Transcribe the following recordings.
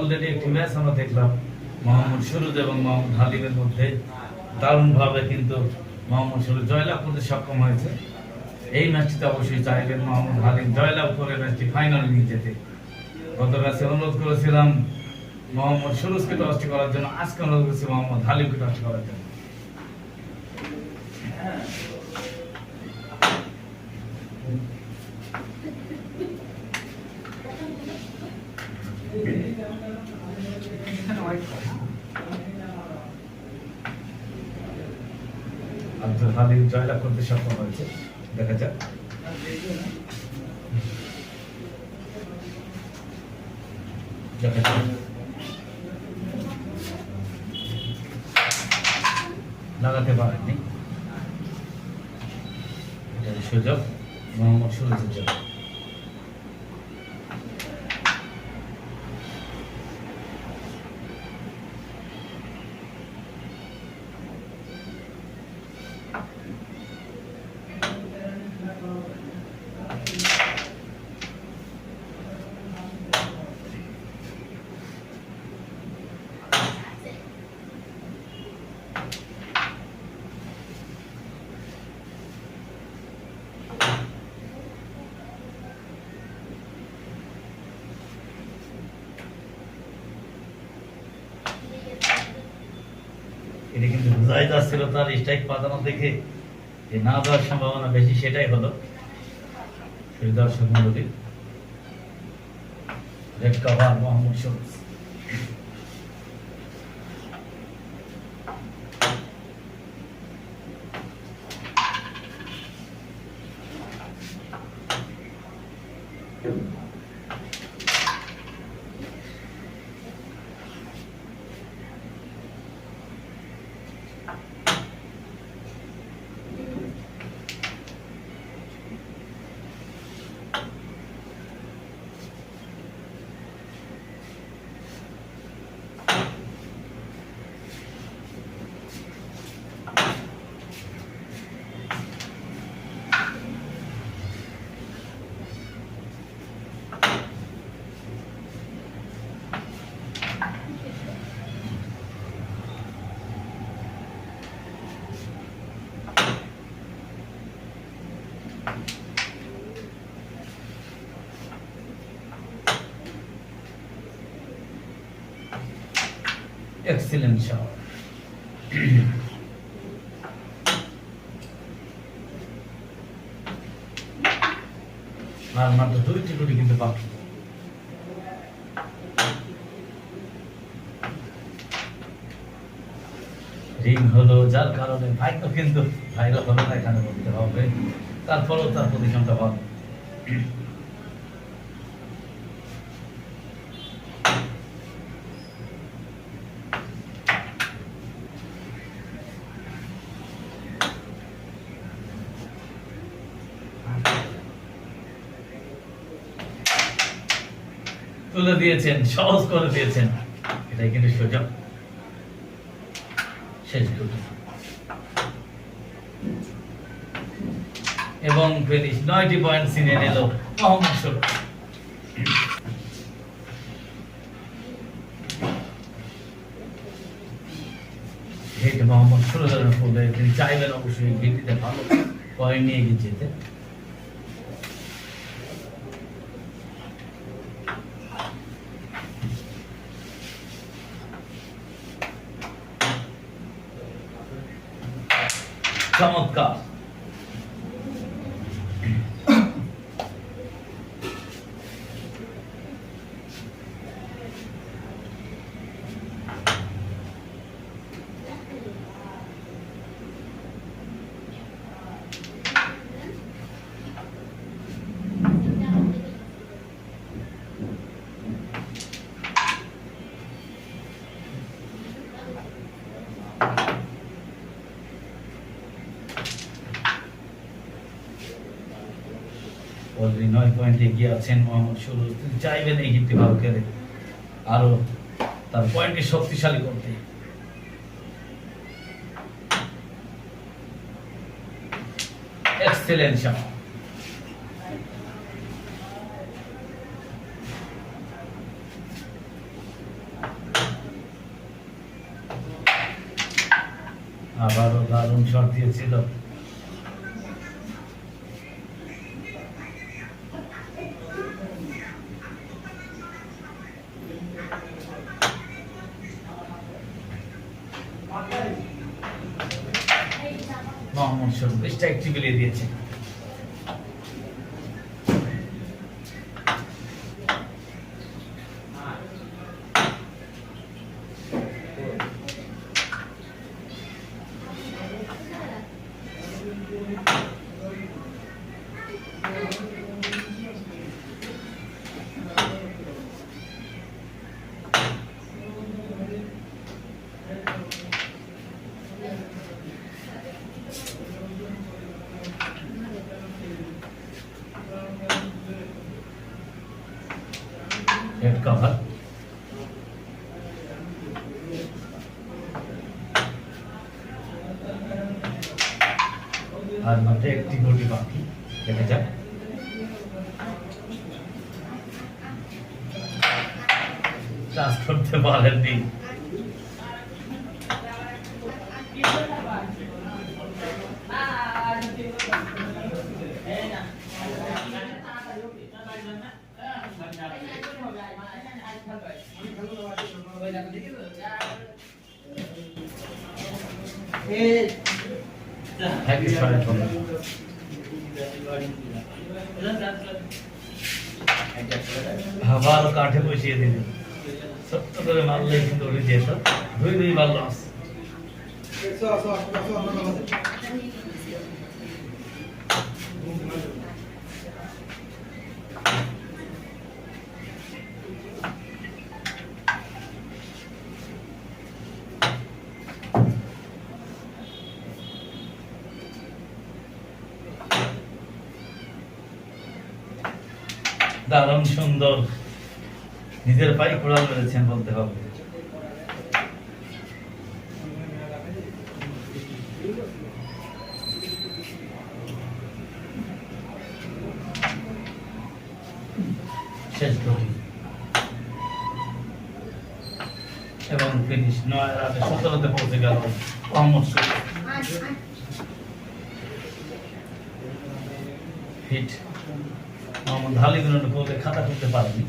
Already একটি match আমরা দেখলাম। মোহাম্মদ সুরুজ এবং মোহাম্মদ হালিমের মধ্যে দারুণভাবে কিন্তু মোহাম্মদ সুরুজ জয়লাভ করতে সক্ষম হয়েছে। এই ম্যাচটিতে অবশ্যই চাইবেন মোহাম্মদ হালিম জয়লাভ করে ম্যাচটি ফাইনালে নিয়ে যেতে। গত ম্যাচে অনুরোধ করেছিলাম মোহাম্মদ সুরুজকে টসটি করার জন্য। আজকে অনুরোধ করেছি মোহাম্মদ হালিমকে টসটি করার জন্য আব্দুল হালিম জয়লাভ করতে সক্ষম হয়েছে। দেখা যাক। দেখা যাক। লাগাতে পারেননি। সুযোগ মোহাম্মদ সুরজের জন্য এটা কিন্তু তার স্ট্রাইক পাতানো দেখে যে না দেওয়ার সম্ভাবনা বেশি, সেটাই হলো দর্শক মন্ডলী red cover Mohammad Shams excellent shot আর মাত্র দুইটি গুটি কিন্তু বাকি। রিং হলো, যার কারণে ভাগ্য কিন্তু ভাইরাল হবে না, এখানে হবে। তারপরেও তার পজিশনটা ভালো তুলে দিয়েছেন সহজ করে দিয়েছেন এটাই কিন্তু সুযোগ শেষ এবং ফিনিশ নয়টি পয়েন্ট ছিনিয়ে নিল মোহাম্মদ সুরজ হিট মোহাম্মদ ফলে তিনি চাইবেন অবশ্যই ভিত্তিতে ভালো পয়েন্ট নিয়ে গিয়ে যেতে। চৌধুরী নয় পয়েন্ট এগিয়ে মোহাম্মদ সরুজ তিনি চাইবেন এই তার পয়েন্টকে শক্তিশালী করতে। আবারও দারুণ শট দিয়েছিল। স্ট্রাইক দিয়েছে হেড কভার মাত্র একটি গুটি বাকি। দেখা যাক চাষ করতে পারেননি। একই ছয় করল আবার কাঠে বসিয়ে দিল। সত্য করে মারলে কিন্তু উড়ে যেত দুই দুই বার দারুণ সুন্দর। নিজের পায়ে কোড়াল মেরেছেন বলতে হবে শেষ গতি এবং ফিনিশ নয় রাতে সতেরোতে পৌঁছে গেল মোহাম্মদ শরীফ হিট মোহাম্মদ হালিগুলো গোলে খাতা করতে পারেনি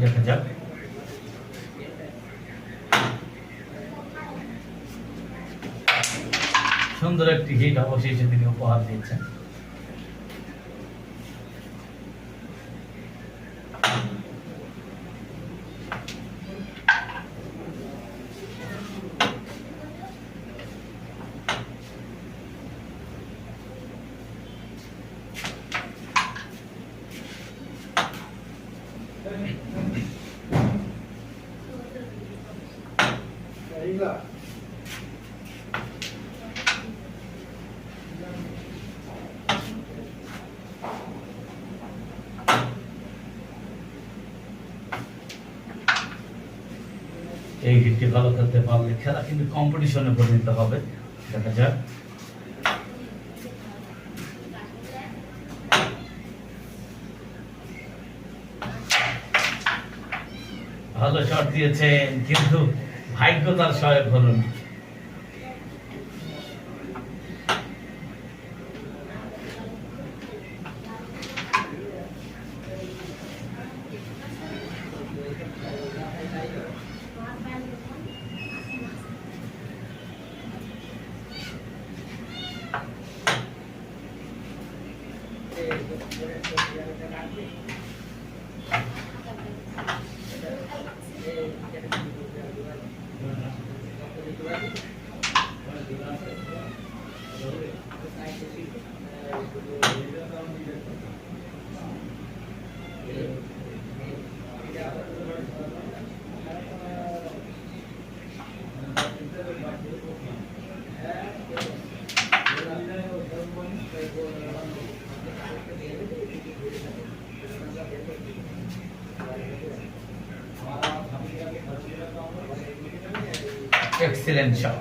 দেখা যাক। সুন্দর একটি হিট অবশেষে তিনি উপহার দিয়েছেন। এই হিটটি ভালো খেলতে পারলে খেলা কিন্তু কম্পিটিশনে পরিণত হবে। দেখা যাক। ভালো শট দিয়েছেন, কিন্তু ভাগ্যতার সহায়ক হল না। এক্সিলেন্ট শট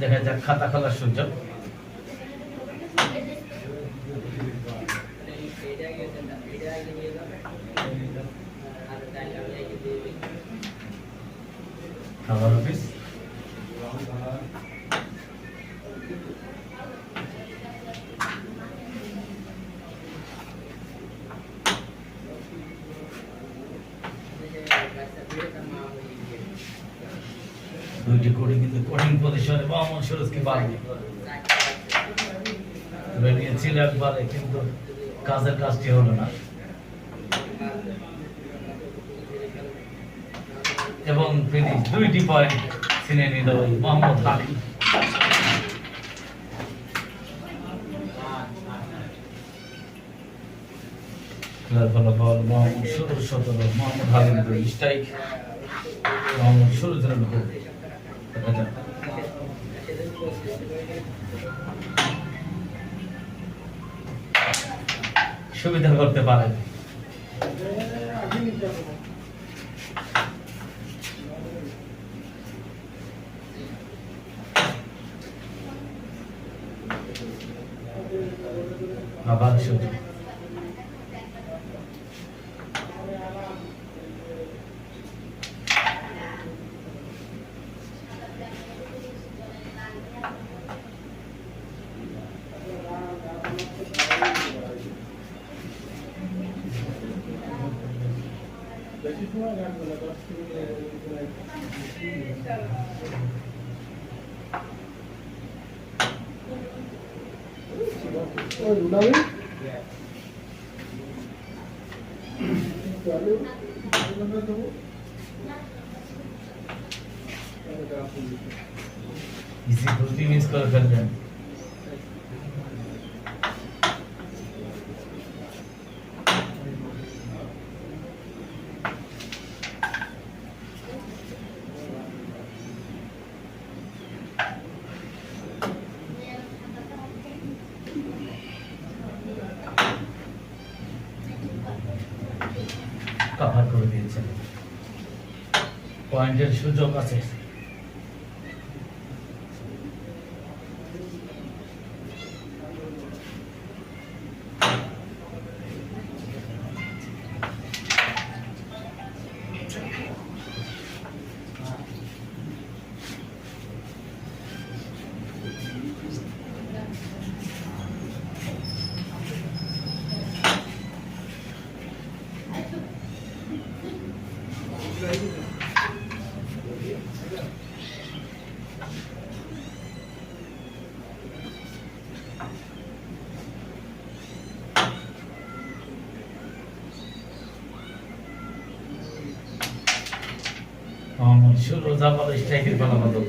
দেখা যাক খাতা খোলার সুযোগ খাবার অফিস দুইটি কোটি কিন্তু কঠিন পজিশনে মোহাম্মদ সুরজকে পারবে ধরে নিয়েছিল একবারে, কিন্তু কাজের কাজটি হলো না। এবং ফিনিশ দুইটি পয়েন্ট ছিনে নিল ওই মোহাম্মদ ফলাফল মোহাম্মদ সুরজ সতেরো, মোহাম্মদ দুই স্ট্রাইক মোহাম্মদ দেখা যাক সুবিধা করতে পারেন। আবার সুযোগ ইসি দুটি মিস করে ফেললেন কভার করে দিয়েছেন পয়েন্টের সুযোগ আছে। মোহাম্মদ সুরজ আবার স্ট্রাইকের ফলাফল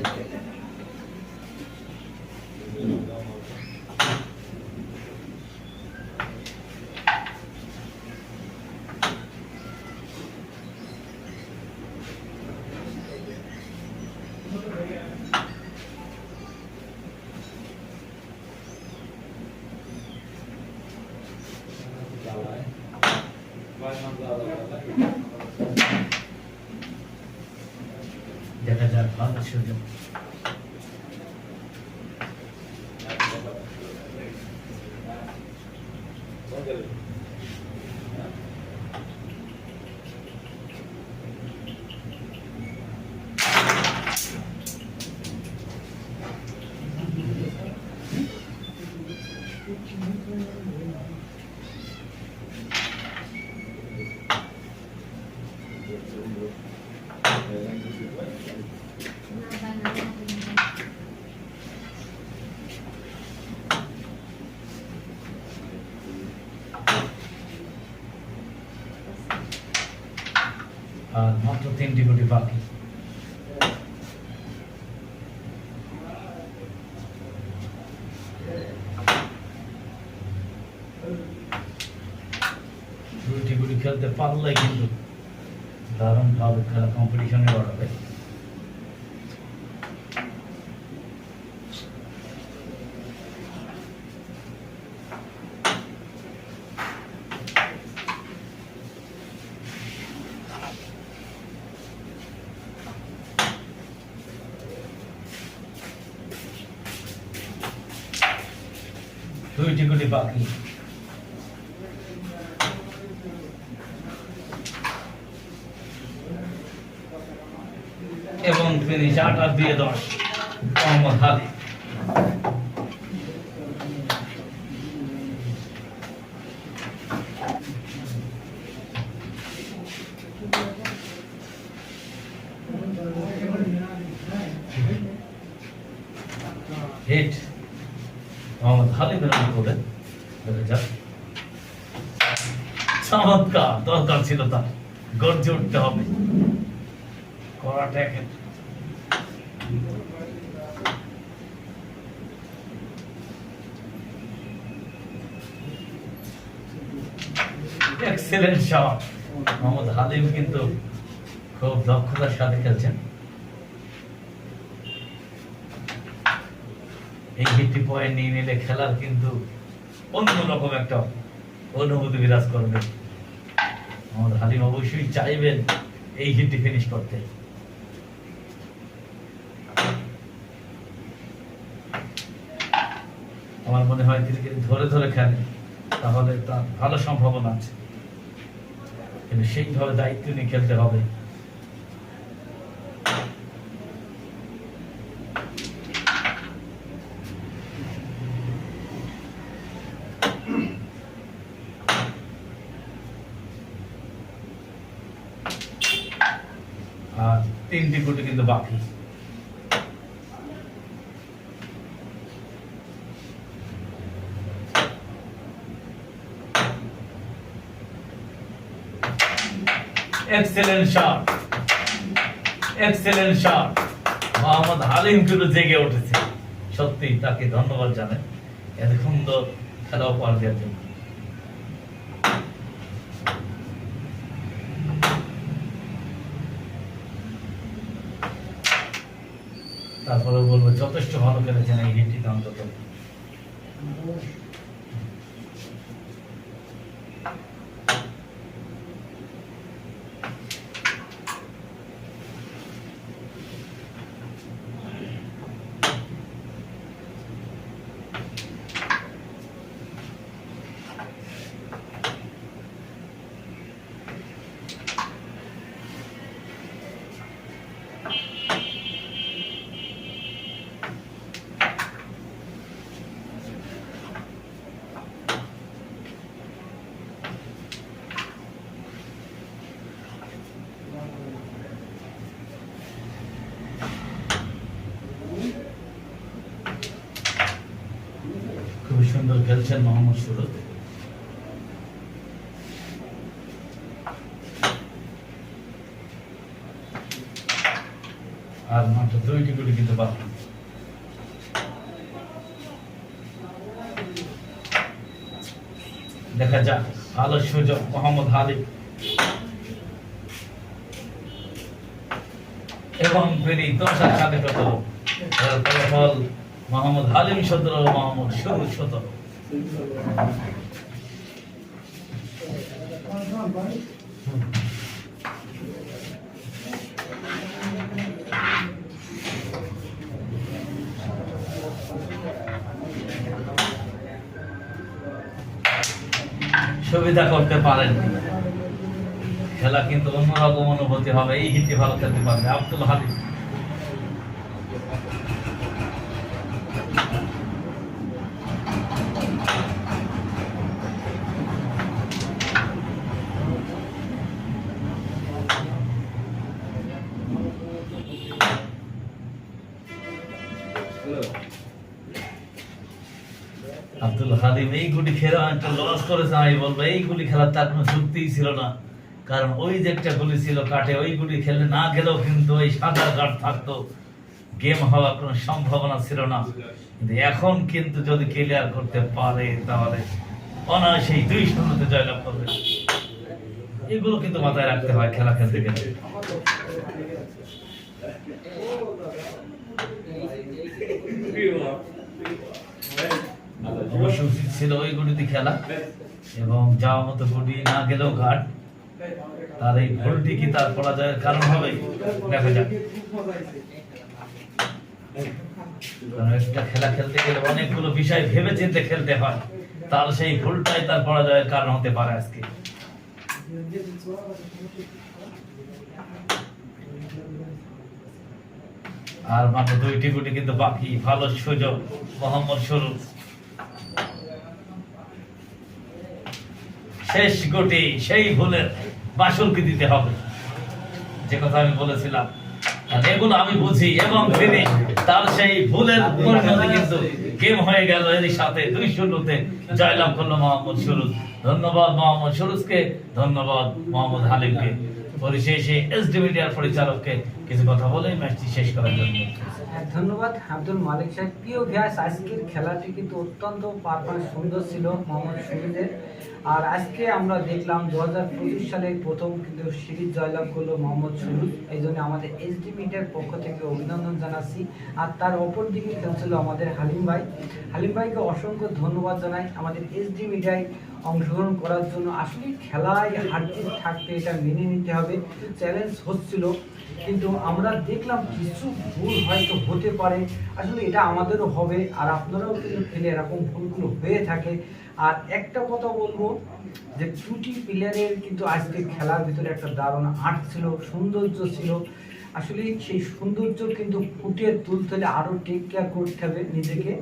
দেখা যাক ভালো সুযোগ আর মাত্র তিনটি কোটি বাকি দুইটি গুলি খেলতে পারলে কিন্তু দারুণভাবে খেলা কম্পিটিশনে বাড়াবে দুইটি গুটি বাকি এবং তিনি আট আর দিয়ে দশ মোহাম্মদ হালি হিট মোহাম্মদ উপরে দেখা চমৎকার দরকার ছিল তার। গর্জে উঠতে হবে। করাটা একের এক্সেলেন্ট মোহাম্মদ হালিম কিন্তু খুব দক্ষতার সাথে খেলছেন। এই হিটটি পয়েন্ট নিয়ে নিলে খেলার কিন্তু অন্যরকম একটা অনুভূতি বিরাজ করবে। আমাদের হালিম অবশ্যই চাইবেন এই হিটটি ফিনিশ করতে। আমার মনে হয় তিনি যদি ধরে ধরে খেলেন, তাহলে তার ভালো সম্ভাবনা আছে। কিন্তু সেইভাবে দায়িত্ব নিয়ে খেলতে হবে। আর তিনটি গুটি কিন্তু বাকি। Excellent shot excellent shot Mohammad Halim কিন্তু জেগে উঠেছে। সত্যি তাকে ধন্যবাদ জানাই। এত সুন্দর খেলা উপহার দেওয়ার জন্য তারপরে বলব, যথেষ্ট ভালো খেলেছেন এই হিটটিতে অন্তত খুবই সুন্দর খেলছেন মোহাম্মদ সুরত। আর মাত্র দুইটি গুলি কিন্তু বাকি। দেখা যাক ভালো সুযোগ, মোহাম্মদ হালিম। এবং তিনি দশার সাথে কত ফলাফল মোহাম্মদ হালিম সতেরো, মোহাম্মদ শুরু সতেরো। সুবিধা করতে পারেন। খেলা কিন্তু অন্যরকম অনুভূতি হবে, এই হিটে ভালো খেলতে পারবে আব্দুল হালিম আব্দুল হালিম এই গুলি খেলা একটা লস করেছে আমি বলব, এই গুলি খেলার তার কোনো যুক্তিই ছিল না। কারণ ওই যে একটা গুলি ছিল কাটে ওই গুলি খেলে না গেলেও কিন্তু ওই সাদা কাঠ থাকতো। গেম হওয়ার কোনো সম্ভাবনা ছিল না। কিন্তু এখন কিন্তু যদি ক্লিয়ার করতে পারে, তাহলে অনায়াসেই দুই শূন্যতে জয়লাভ করবে। এগুলো কিন্তু মাথায় রাখতে হয় খেলা খেলতে গেলে। উচিত ছিল ওই গুলিতে খেলা। এবং যাওয়া মতো গুলি না গেলেও ঘাট। তার এই ভুলটি কি তার পরাজয়ের কারণ হবে? দেখা যাক। একটা খেলা খেলতে গেলে অনেকগুলো বিষয় ভেবে চিন্তে খেলতে হয়। তার সেই ভুলটাই তার পরাজয়ের কারণ হতে পারে আজকে। আর মাত্র দুইটি গুটি কিন্তু বাকি। ভালো সুযোগ, মোহাম্মদ শুরু শেষ গুটি সেই ভুলের বাসলকে দিতে হবে। যে কথা আমি বলেছিলাম এগুলো আমি বুঝি এবং তিনি তার সেই ভুলের পরিণতি কিন্তু গেম হয়ে গেল এরই সাথে দুই শূন্যতে। জয়লাভ করল মোহাম্মদ সুরুজ। ধন্যবাদ মোহাম্মদ সুরুজকে ধন্যবাদ মোহাম্মদ হালিমকে। পরিশেষে এসডি মিডিয়ার পরিচালককে কিছু কথা বলে ম্যাচটি শেষ করার জন্য। হ্যাঁ, ধন্যবাদ আব্দুল মালিক সাহেব। প্রিয় ভ্যাস আজকের খেলাটি কিন্তু অত্যন্ত পারফরমেন্স সুন্দর ছিল মোহাম্মদ শহীদের আর আজকে আমরা দেখলাম দু হাজার পঁচিশ সালে প্রথম কিন্তু সিরিজ জয়লাভ করল মোহাম্মদ সুরুজ এই জন্য আমাদের এসডি মিডিয়ার পক্ষ থেকে অভিনন্দন জানাচ্ছি। আর তার অপর দিকে খেলছিল আমাদের হালিম ভাই। হালিম ভাইকে অসংখ্য ধন্যবাদ জানাই আমাদের এসডি মিডিয়ায় অংশগ্রহণ করার জন্য। আসলে খেলায় হারজিত থাকতে এটা মেনে নিতে হবে চ্যালেঞ্জ হচ্ছিল। কিন্তু আমরা দেখলাম কিছু ভুল হয়তো হতে পারে। আসলে এটা আমাদেরও হবে, আর আপনারাও কিন্তু খেলে এরকম ভুলগুলো হয়ে থাকে। আর একটা কথা বলব যে দুটি প্লেয়ারের কিন্তু আজকে খেলার ভিতরে একটা দারুণ আর্ট ছিল, সৌন্দর্য ছিল। আসলে সেই সৌন্দর্য কিন্তু ফুটিয়ে তুলতে হলে আরও টেক কেয়ার করতে হবে নিজেকে।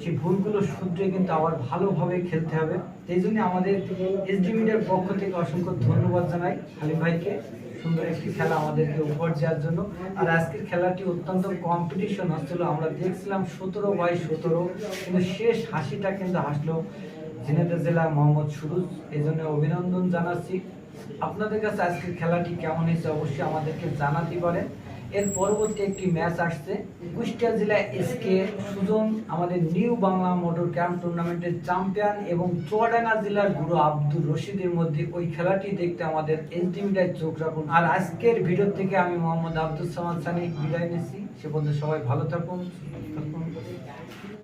সেই ভুলগুলো শুধরে কিন্তু আবার ভালোভাবে খেলতে হবে। এই জন্য আমাদের এসডি মিডিয়ার পক্ষ থেকে অসংখ্য ধন্যবাদ জানাই হালিম ভাইকে। সুন্দর একটি খেলা আমাদেরকে উপহার দেওয়ার জন্য। আর আজকের খেলাটি অত্যন্ত কম্পিটিশন হচ্ছিল। আমরা দেখছিলাম সতেরো বাই সতেরো, কিন্তু শেষ হাসিটা কিন্তু হাসলো ঝিনাইদহ জেলা মোহাম্মদ সুরুজ এই জন্য অভিনন্দন জানাচ্ছি। আপনাদের কাছে আজকের খেলাটি কেমন হয়েছে অবশ্যই আমাদেরকে জানাতে পারেন। এর পরবর্তী একটি ম্যাচ আসছে। কুষ্টিয়া জেলা এসকে সুজন, আমাদের নিউ বাংলা মোটর ক্যাম্প টুর্নামেন্টের চ্যাম্পিয়ন এবং চুয়াডাঙ্গা জেলার গুরু আব্দুর রশিদের মধ্যে ওই খেলাটি দেখতে আমাদের এসডি মিডিয়ায় চোখ রাখুন। আর আজকের ভিডিও থেকে আমি মোহাম্মদ আব্দুল সামাদ সানি বিদায় নিচ্ছি। সে পর্যন্ত সবাই ভালো থাকুন থাকুন।